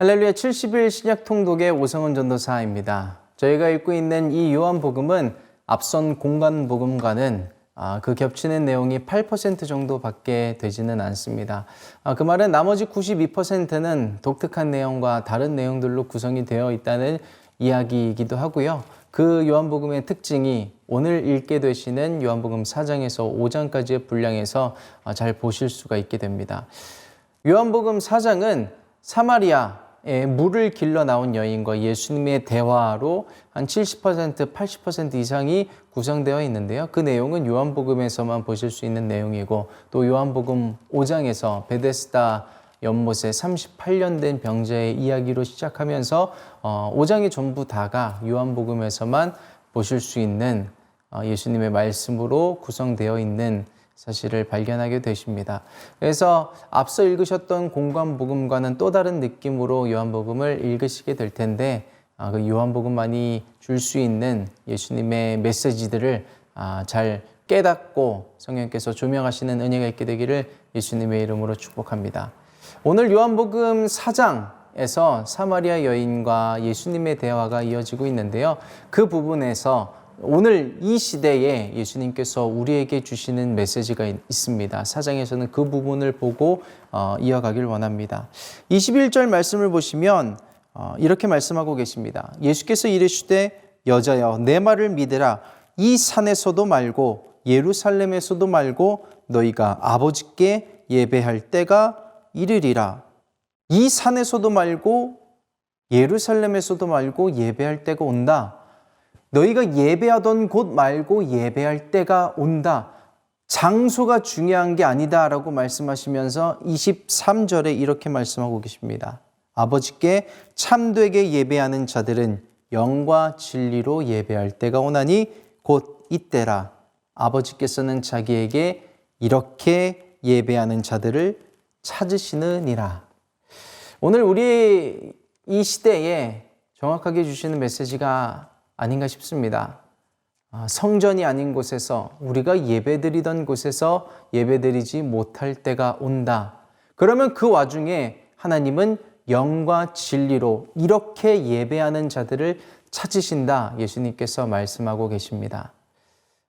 할렐루야 70일 신약 통독의 오성은 전도사입니다. 저희가 읽고 있는 이 요한복음은 앞선 공간 복음과는 아, 그 겹치는 내용이 8% 정도밖에 되지는 않습니다. 아, 그 말은 나머지 92%는 독특한 내용과 다른 내용들로 구성이 되어 있다는 이야기이기도 하고요. 그 요한복음의 특징이 오늘 읽게 되시는 요한복음 4장에서 5장까지의 분량에서 아, 잘 보실 수가 있게 됩니다. 요한복음 4장은 사마리아에 물을 길러 나온 여인과 예수님의 대화로 한 70%, 80% 이상이 구성되어 있는데요. 그 내용은 요한복음에서만 보실 수 있는 내용이고 또 요한복음 5장에서 베데스다 연못에 38년 된 병자의 이야기로 시작하면서 어, 5장이 전부 다가 요한복음에서만 보실 수 있는 어, 예수님의 말씀으로 구성되어 있는 사실을 발견하게 되십니다. 그래서 앞서 읽으셨던 공관복음과는 또 다른 느낌으로 요한복음을 읽으시게 될 텐데 아, 그 요한복음만이 줄 수 있는 예수님의 메시지들을 아, 잘 깨닫고 성령께서 조명하시는 은혜가 있게 되기를 예수님의 이름으로 축복합니다. 오늘 요한복음 4장에서 사마리아 여인과 예수님의 대화가 이어지고 있는데요. 그 부분에서 오늘 이 시대에 예수님께서 우리에게 주시는 메시지가 있- 있습니다. 사장에서는 그 부분을 보고 어, 이어가길 원합니다. 21절 말씀을 보시면 어, 이렇게 말씀하고 계십니다. 예수께서 이르시되 여자여 내 말을 믿으라 이 산에서도 말고 예루살렘에서도 말고 너희가 아버지께 예배할 때가 이르리라. 이 산에서도 말고 예루살렘에서도 말고 예배할 때가 온다. 너희가 예배하던 곳 말고 예배할 때가 온다. 장소가 중요한 게 아니다 라고 말씀하시면서 23절에 이렇게 말씀하고 계십니다. 아버지께 참되게 예배하는 자들은 영과 진리로 예배할 때가 오나니 곧 이때라. 아버지께서는 자기에게 이렇게 예배하는 자들을 찾으시느니라. 오늘 우리 이 시대에 정확하게 주시는 메시지가 아닌가 싶습니다. 아, 성전이 아닌 곳에서 우리가 예배드리던 곳에서 예배드리지 못할 때가 온다. 그러면 그 와중에 하나님은 영과 진리로 이렇게 예배하는 자들을 찾으신다. 예수님께서 말씀하고 계십니다.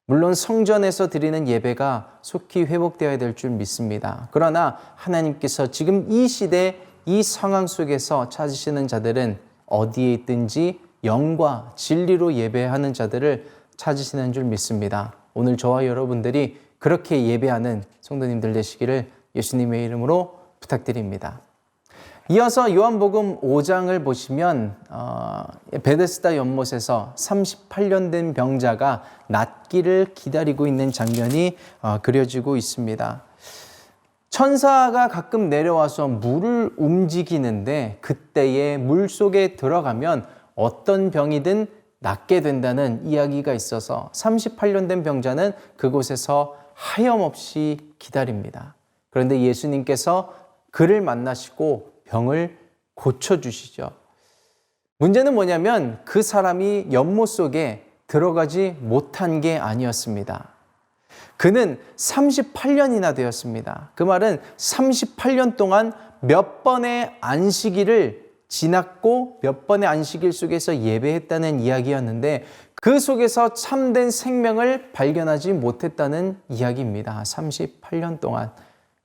물론 성전에서 드리는 예배가 속히 회복되어야 될 줄 믿습니다. 그러나 하나님께서 지금 이 시대 이 상황 속에서 찾으시는 자들은 어디에 있든지 영과 진리로 예배하는 자들을 찾으시는 줄 믿습니다. 오늘 저와 여러분들이 그렇게 예배하는 성도님들 되시기를 예수님의 이름으로 부탁드립니다. 이어서 요한복음 5장을 보시면 어, 베데스다 연못에서 38년 된 병자가 낫기를 기다리고 있는 장면이 어, 그려지고 있습니다. 천사가 가끔 내려와서 물을 움직이는데 그때에 물 속에 들어가면 어떤 병이든 낫게 된다는 이야기가 있어서 38년 된 병자는 그곳에서 하염없이 기다립니다. 그런데 예수님께서 그를 만나시고 병을 고쳐주시죠. 문제는 뭐냐면 그 사람이 연못 속에 들어가지 못한 게 아니었습니다. 그는 38년이나 되었습니다. 그 말은 38년 동안 몇 번의 안식일을 지났고 몇 번의 안식일 속에서 예배했다는 이야기였는데 그 속에서 참된 생명을 발견하지 못했다는 이야기입니다. 38년 동안.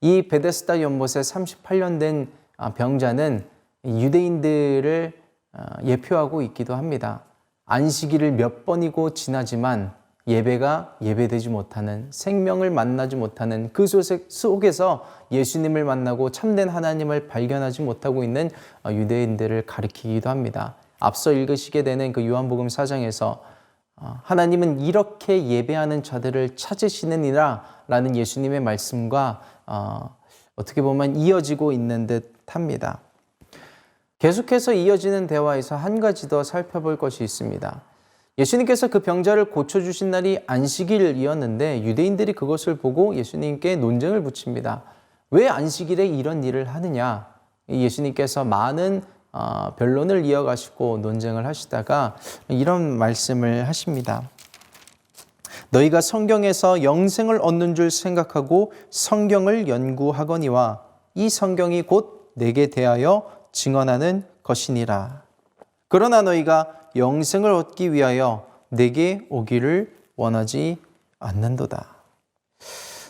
이 베데스다 연못에 38년 된 아, 병자는 유대인들을 어, 예표하고 있기도 합니다. 안식일을 몇 번이고 지나지만 예배가 예배되지 못하는 생명을 만나지 못하는 그 속에서 예수님을 만나고 참된 하나님을 발견하지 못하고 있는 어, 유대인들을 가리키기도 합니다. 앞서 읽으시게 되는 그 요한복음 4장에서 어, 하나님은 이렇게 예배하는 자들을 찾으시느니라 라는 예수님의 말씀과 어, 어떻게 보면 이어지고 있는 듯 합니다. 계속해서 이어지는 대화에서 한 가지 더 살펴볼 것이 있습니다. 예수님께서 그 병자를 고쳐주신 날이 안식일이었는데 유대인들이 그것을 보고 예수님께 논쟁을 붙입니다. 왜 안식일에 이런 일을 하느냐? 예수님께서 많은 어, 변론을 이어가시고 논쟁을 하시다가 이런 말씀을 하십니다. 너희가 성경에서 영생을 얻는 줄 생각하고 성경을 연구하거니와 이 성경이 곧 내게 대하여 증언하는 것이니라. 그러나 너희가 영생을 얻기 위하여 내게 오기를 원하지 않는도다.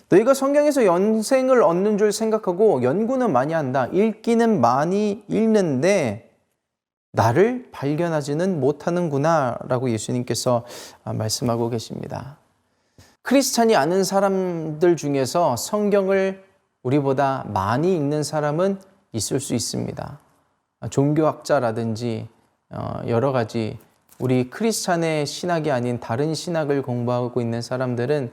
너희가 성경에서 영생을 얻는 줄 생각하고 연구는 많이 한다. 읽기는 많이 읽는데 나를 발견하지는 못하는구나 라고 예수님께서 말씀하고 계십니다. 크리스찬이 아는 사람들 중에서 성경을 우리보다 많이 읽는 사람은 있을 수 있습니다. 종교학자라든지 어, 여러 가지 우리 크리스찬의 신학이 아닌 다른 신학을 공부하고 있는 사람들은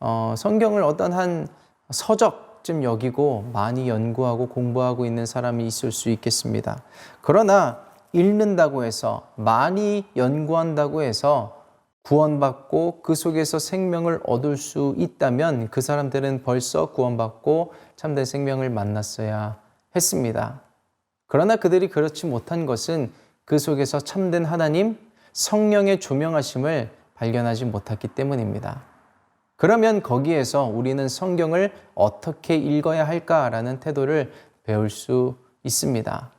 어, 성경을 어떤 한 서적쯤 여기고 많이 연구하고 공부하고 있는 사람이 있을 수 있겠습니다. 그러나 읽는다고 해서 많이 연구한다고 해서 구원받고 그 속에서 생명을 얻을 수 있다면 그 사람들은 벌써 구원받고 참된 생명을 만났어야 했습니다. 그러나 그들이 그렇지 못한 것은 그 속에서 참된 하나님, 성령의 조명하심을 발견하지 못했기 때문입니다. 그러면 거기에서 우리는 성경을 어떻게 읽어야 할까라는 태도를 배울 수 있습니다.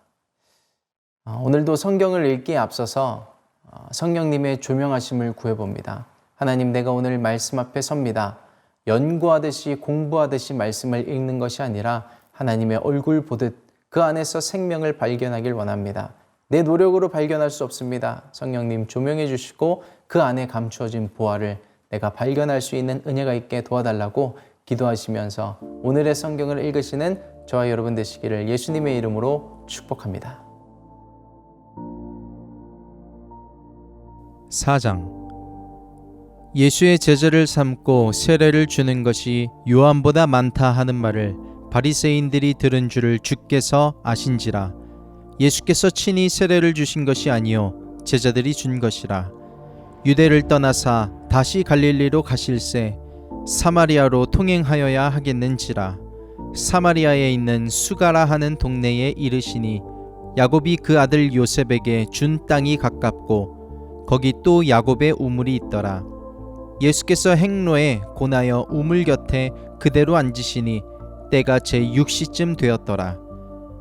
어, 오늘도 성경을 읽기에 앞서서 어, 성령님의 조명하심을 구해봅니다. 하나님, 내가 오늘 말씀 앞에 섭니다. 연구하듯이 공부하듯이 말씀을 읽는 것이 아니라 하나님의 얼굴 보듯 그 안에서 생명을 발견하길 원합니다. 내 노력으로 발견할 수 없습니다. 성령님 조명해 주시고 그 안에 감추어진 보화를 내가 발견할 수 있는 은혜가 있게 도와달라고 기도하시면서 오늘의 성경을 읽으시는 저와 여러분 되시기를 예수님의 이름으로 축복합니다. 4장 예수의 제자를 삼고 세례를 주는 것이 요한보다 많다 하는 말을 바리새인들이 들은 줄을 주께서 아신지라 예수께서 친히 세례를 주신 것이 아니요 제자들이 준 것이라. 유대를 떠나사 다시 갈릴리로 가실새 사마리아로 통행하여야 하겠는지라. 사마리아에 있는 수가라 하는 동네에 이르시니 야곱이 그 아들 요셉에게 준 땅이 가깝고 거기 또 야곱의 우물이 있더라. 예수께서 행로에 고나여 우물 곁에 그대로 앉으시니 때가 제 6시쯤 되었더라.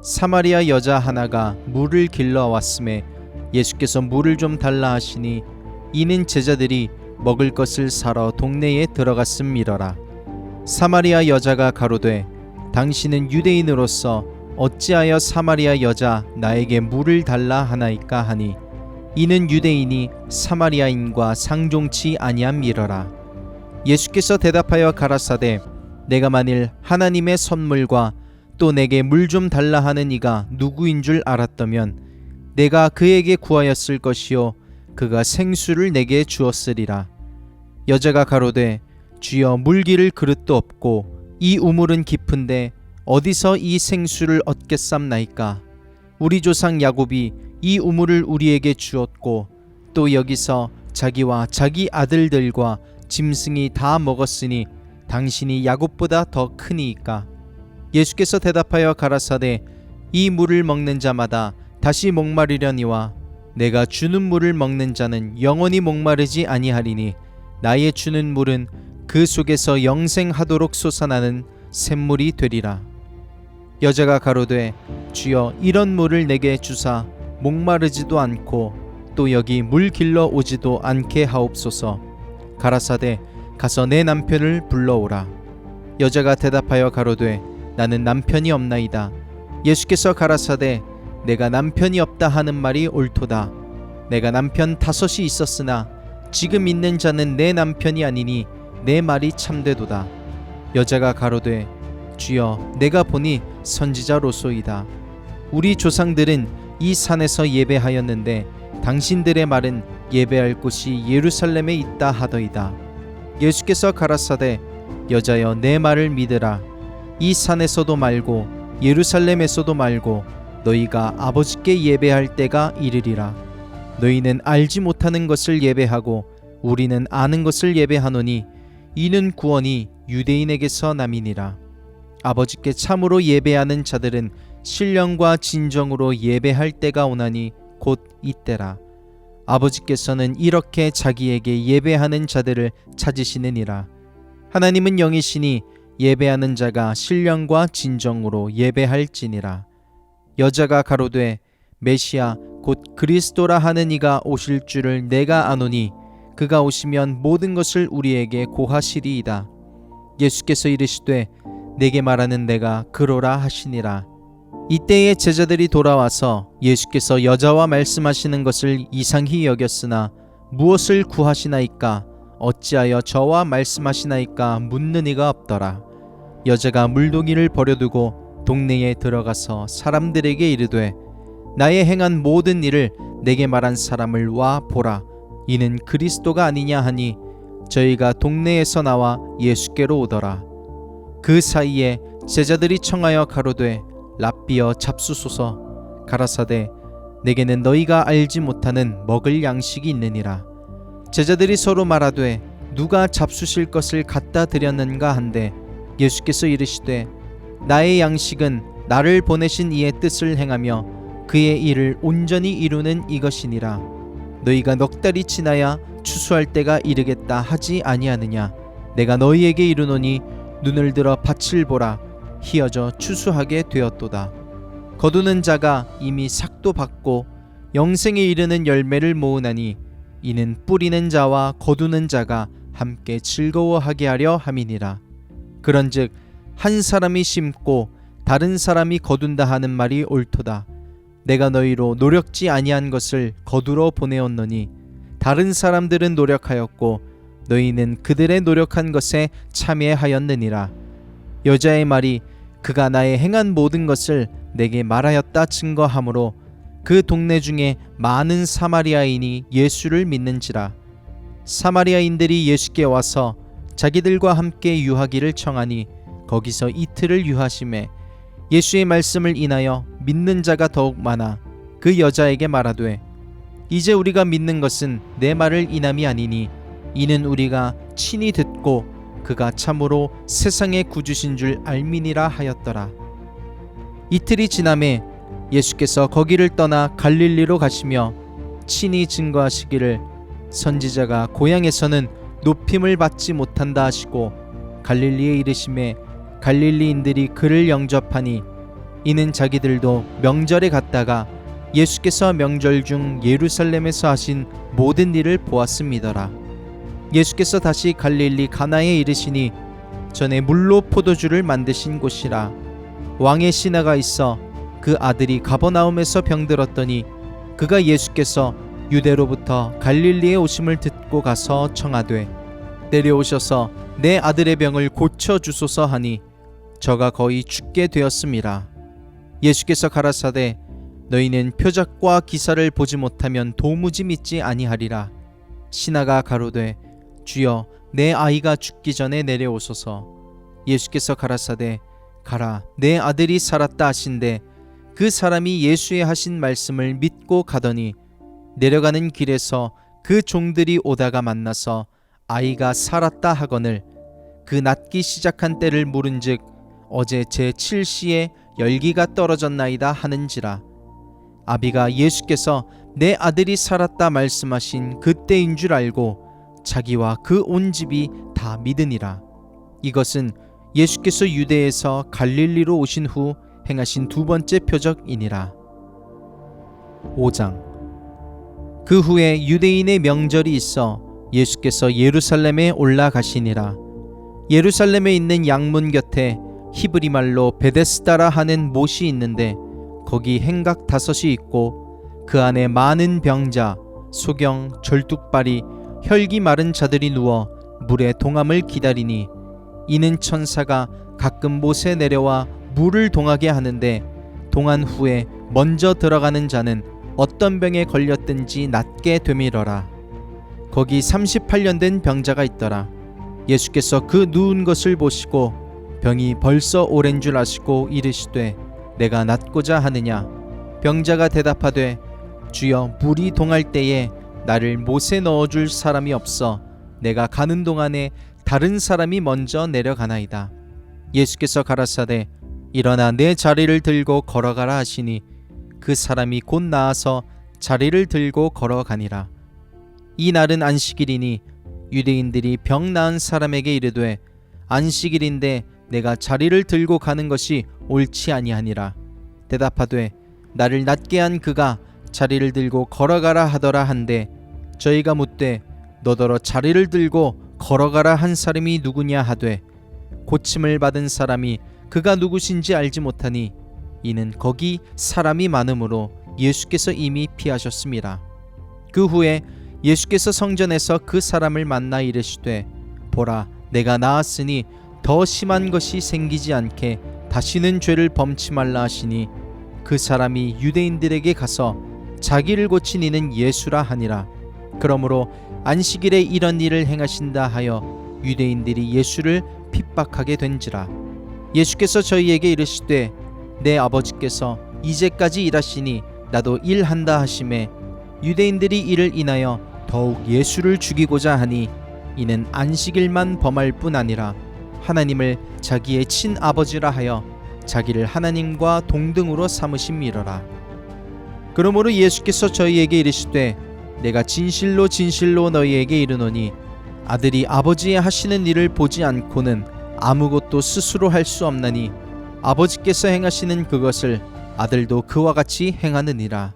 사마리아 여자 하나가 물을 길러 왔음에 예수께서 물을 좀 달라 하시니 이는 제자들이 먹을 것을 사러 동네에 들어갔음이러라. 사마리아 여자가 가로되 당신은 유대인으로서 어찌하여 사마리아 여자 나에게 물을 달라 하나이까 하니 이는 유대인이 사마리아인과 상종치 아니함이러라. 예수께서 대답하여 가라사대 내가 만일 하나님의 선물과 또 내게 물 좀 달라 하는 이가 누구인 줄 알았다면 내가 그에게 구하였을 것이요 그가 생수를 내게 주었으리라. 여자가 가로되 주여 물기를 그릇도 없고 이 우물은 깊은데 어디서 이 생수를 얻겠삼나이까? 우리 조상 야곱이 이 우물을 우리에게 주었고 또 여기서 자기와 자기 아들들과 짐승이 다 먹었으니 당신이 야곱보다 더 크니이까 예수께서 대답하여 가라사대 이 물을 먹는 자마다 다시 목마르려니와 내가 주는 물을 먹는 자는 영원히 목마르지 아니하리니 나의 주는 물은 그 속에서 영생하도록 솟아나는 샘물이 되리라 여자가 가로되 주여 이런 물을 내게 주사 목마르지도 않고 또 여기 물 길러 오지도 않게 하옵소서 가라사대 가서 내 남편을 불러오라. 여자가 대답하여 가로되 나는 남편이 없나이다. 예수께서 가라사대 내가 남편이 없다 하는 말이 옳도다. 내가 남편 다섯이 있었으나 지금 있는 자는 내 남편이 아니니 내 말이 참되도다. 여자가 가로되 주여 내가 보니 선지자로소이다. 우리 조상들은 이 산에서 예배하였는데 당신들의 말은 예배할 곳이 예루살렘에 있다 하더이다. 예수께서 가라사대 여자여 내 말을 믿으라 이 산에서도 말고 예루살렘에서도 말고 너희가 아버지께 예배할 때가 이르리라. 너희는 알지 못하는 것을 예배하고 우리는 아는 것을 예배하노니 이는 구원이 유대인에게서 남이니라. 아버지께 참으로 예배하는 자들은 신령과 진정으로 예배할 때가 오나니 곧 이때라. 아버지께서는 이렇게 자기에게 예배하는 자들을 찾으시느니라. 하나님은 영이시니 예배하는 자가 신령과 진정으로 예배할지니라. 여자가 가로되 메시아 곧 그리스도라 하는 이가 오실 줄을 내가 아노니 그가 오시면 모든 것을 우리에게 고하시리이다. 예수께서 이르시되 내게 말하는 내가 그로라 하시니라. 이때에 제자들이 돌아와서 예수께서 여자와 말씀하시는 것을 이상히 여겼으나 무엇을 구하시나이까 어찌하여 저와 말씀하시나이까 묻는 이가 없더라. 여자가 물동이를 버려두고 동네에 들어가서 사람들에게 이르되 나의 행한 모든 일을 내게 말한 사람을 와 보라. 이는 그리스도가 아니냐 하니 저희가 동네에서 나와 예수께로 오더라. 그 사이에 제자들이 청하여 가로되 랍비여 잡수소서 가라사대 내게는 너희가 알지 못하는 먹을 양식이 있느니라. 제자들이 서로 말하되 누가 잡수실 것을 갖다 드렸는가 한데 예수께서 이르시되 나의 양식은 나를 보내신 이의 뜻을 행하며 그의 일을 온전히 이루는 이것이니라. 너희가 넉 달이 지나야 추수할 때가 이르겠다 하지 아니하느냐? 내가 너희에게 이르노니 눈을 들어 밭을 보라 희어져 추수하게 되었도다. 거두는 자가 이미 삭도 받고 영생에 이르는 열매를 모으나니 이는 뿌리는 자와 거두는 자가 함께 즐거워하게 하려 함이니라 그런즉 한 사람이 심고 다른 사람이 거둔다 하는 말이 옳도다. 내가 너희로 노력지 아니한 것을 거두러 보내었노니 다른 사람들은 노력하였고 너희는 그들의 노력한 것에 참여하였느니라. 여자의 말이 그가 나의 행한 모든 것을 내게 말하였다 증거하므로 그 동네 중에 많은 사마리아인이 예수를 믿는지라. 사마리아인들이 예수께 와서 자기들과 함께 유하기를 청하니 거기서 이틀을 유하심에 예수의 말씀을 인하여 믿는 자가 더욱 많아 그 여자에게 말하되 이제 우리가 믿는 것은 내 말을 인함이 아니니 이는 우리가 친히 듣고 그가 참으로 세상의 구주신 줄 알미니라 하였더라. 이틀이 지남에 예수께서 거기를 떠나 갈릴리로 가시며 친히 증거하시기를 선지자가 고향에서는 높임을 받지 못한다 하시고 갈릴리에 이르심에 갈릴리인들이 그를 영접하니 이는 자기들도 명절에 갔다가 예수께서 명절 중 예루살렘에서 하신 모든 일을 보았음이더라. 예수께서 다시 갈릴리 가나에 이르시니 전에 물로 포도주를 만드신 곳이라 왕의 신하가 있어 그 아들이 가버나움에서 병들었더니 그가 예수께서 유대로부터 갈릴리에 오심을 듣고 가서 청하되 내려오셔서 내 아들의 병을 고쳐 주소서 하니 저가 거의 죽게 되었음이라 예수께서 가라사대 너희는 표적과 기사를 보지 못하면 도무지 믿지 아니하리라. 신하가 가로되 주여 내 아이가 죽기 전에 내려오소서. 예수께서 가라사대 가라 내 아들이 살았다 하신데 그 사람이 예수의 하신 말씀을 믿고 가더니 내려가는 길에서 그 종들이 오다가 만나서 아이가 살았다 하거늘 그 낫기 시작한 때를 물은즉 어제 제 7시에 열기가 떨어졌나이다 하는지라. 아비가 예수께서 내 아들이 살았다 말씀하신 그때인 줄 알고 자기와 그 온 집이 다 믿으니라. 이것은 예수께서 유대에서 갈릴리로 오신 후 행하신 두 번째 표적이니라. 5장. 그 후에 유대인의 명절이 있어 예수께서 예루살렘에 올라가시니라 예루살렘에 있는 양문 곁에 히브리 말로 베데스다라 하는 못이 있는데 거기 행각 다섯이 있고 그 안에 많은 병자, 소경, 절뚝발이 혈기 마른 자들이 누워 물의 동함을 기다리니 이는 천사가 가끔 못에 내려와 물을 동하게 하는데 동한 후에 먼저 들어가는 자는 어떤 병에 걸렸든지 낫게 되밀어라. 거기 38년 된 병자가 있더라. 예수께서 그 누운 것을 보시고 병이 벌써 오랜 줄 아시고 이르시되 내가 낫고자 하느냐? 병자가 대답하되 주여 물이 동할 때에 나를 못에 넣어 줄 사람이 없어. 내가 가는 동안에 다른 사람이 먼저 내려가나이다. 예수께서 가라사대 일어나 내 자리를 들고 걸어가라 하시니 그 사람이 곧 나아서 자리를 들고 걸어가니라 이 날은 안식일이니 유대인들이 병 나은 사람에게 이르되 안식일인데 내가 자리를 들고 가는 것이 옳지 아니하니라 대답하되 나를 낮게 한 그가 자리를 들고 걸어가라 하더라 한데 저희가 묻되 너더러 자리를 들고 걸어가라 한 사람이 누구냐 하되 고침을 받은 사람이 그가 누구신지 알지 못하니 이는 거기 사람이 많으므로 예수께서 이미 피하셨습니다. 그 후에 예수께서 성전에서 그 사람을 만나 이르시되 보라 내가 나았으니 더 심한 것이 생기지 않게 다시는 죄를 범치 말라 하시니 그 사람이 유대인들에게 가서 자기를 고친 이는 예수라 하니라. 그러므로 안식일에 이런 일을 행하신다 하여 유대인들이 예수를 핍박하게 된지라. 예수께서 저희에게 이르시되 내 아버지께서 이제까지 일하시니 나도 일한다 하심에 유대인들이 이를 인하여 더욱 예수를 죽이고자 하니 이는 안식일만 범할 뿐 아니라 하나님을 자기의 친아버지라 하여 자기를 하나님과 동등으로 삼으심이러라. 그러므로 예수께서 저희에게 이르시되 내가 진실로 진실로 너희에게 이르노니 아들이 아버지의 하시는 일을 보지 않고는 아무것도 스스로 할 수 없나니 아버지께서 행하시는 그것을 아들도 그와 같이 행하느니라.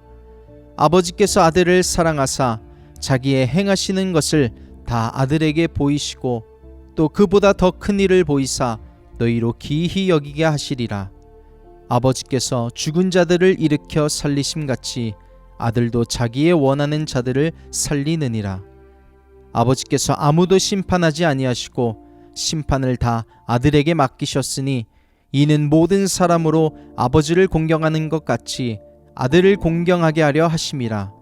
아버지께서 아들을 사랑하사 자기의 행하시는 것을 다 아들에게 보이시고 또 그보다 더 큰 일을 보이사 너희로 기이히 여기게 하시리라. 아버지께서 죽은 자들을 일으켜 살리심 같이 아들도 자기의 원하는 자들을 살리느니라. 아버지께서 아무도 심판하지 아니하시고 심판을 다 아들에게 맡기셨으니 이는 모든 사람으로 아버지를 공경하는 것 같이 아들을 공경하게 하려 하심이라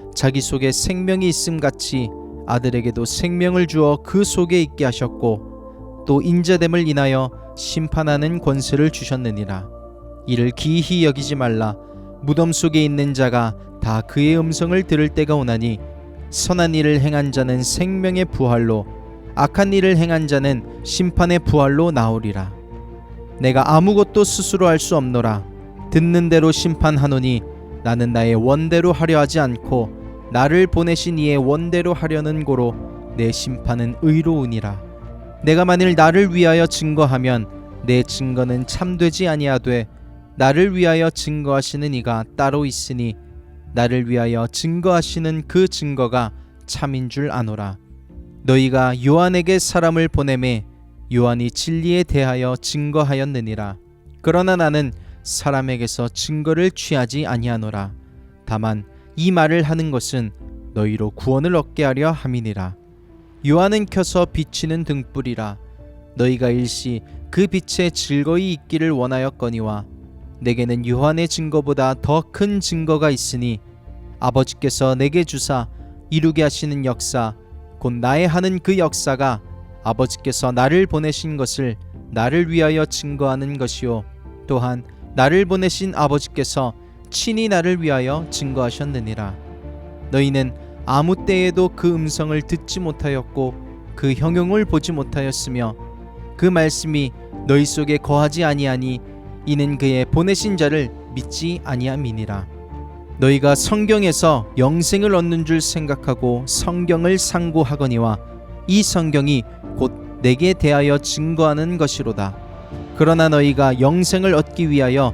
자기 속에 생명이 있음 같이 아들에게도 생명을 주어 그 속에 있게 하셨고 또 인자됨을 인하여 심판하는 권세를 주셨느니라. 이를 기이히 여기지 말라. 무덤 속에 있는 자가 다 그의 음성을 들을 때가 오나니 선한 일을 행한 자는 생명의 부활로 악한 일을 행한 자는 심판의 부활로 나오리라. 내가 아무것도 스스로 할 수 없노라. 듣는 대로 심판하노니 나는 나의 원대로 하려 하지 않고 나를 보내신 이의 원대로 하려는 고로 내 심판은 의로우니라. 내가 만일 나를 위하여 증거하면 내 증거는 참되지 아니하되 나를 위하여 증거하시는 이가 따로 있으니 나를 위하여 증거하시는 그 증거가 참인 줄 아노라. 너희가 요한에게 사람을 보내매 요한이 진리에 대하여 증거하였느니라. 그러나 나는 사람에게서 증거를 취하지 아니하노라. 다만 이 말을 하는 것은 너희로 구원을 얻게 하려 함이니라. 요한은 켜서 비치는 등불이라 너희가 일시 그 빛에 즐거이 있기를 원하였거니와 내게는 요한의 증거보다 더 큰 증거가 있으니 아버지께서 내게 주사 이루게 하시는 역사 곧 나의 하는 그 역사가 아버지께서 나를 보내신 것을 나를 위하여 증거하는 것이요. 또한 나를 보내신 아버지께서 친히 나를 위하여 증거하셨느니라. 너희는 아무 때에도 그 음성을 듣지 못하였고 그 형용을 보지 못하였으며 그 말씀이 너희 속에 거하지 아니하니 이는 그의 보내신 자를 믿지 아니함이니라. 너희가 성경에서 영생을 얻는 줄 생각하고 성경을 상고하거니와 이 성경이 곧 내게 대하여 증거하는 것이로다. 그러나 너희가 영생을 얻기 위하여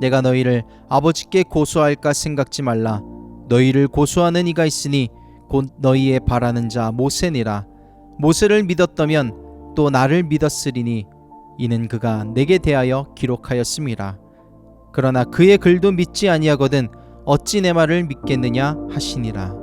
내가 너희를 아버지께 고소할까 생각지 말라. 너희를 고소하는 이가 있으니 곧 너희의 바라는 자 모세니라. 모세를 믿었다면 또 나를 믿었으리니 이는 그가 내게 대하여 기록하였음이라. 그러나 그의 글도 믿지 아니하거든 어찌 내 말을 믿겠느냐 하시니라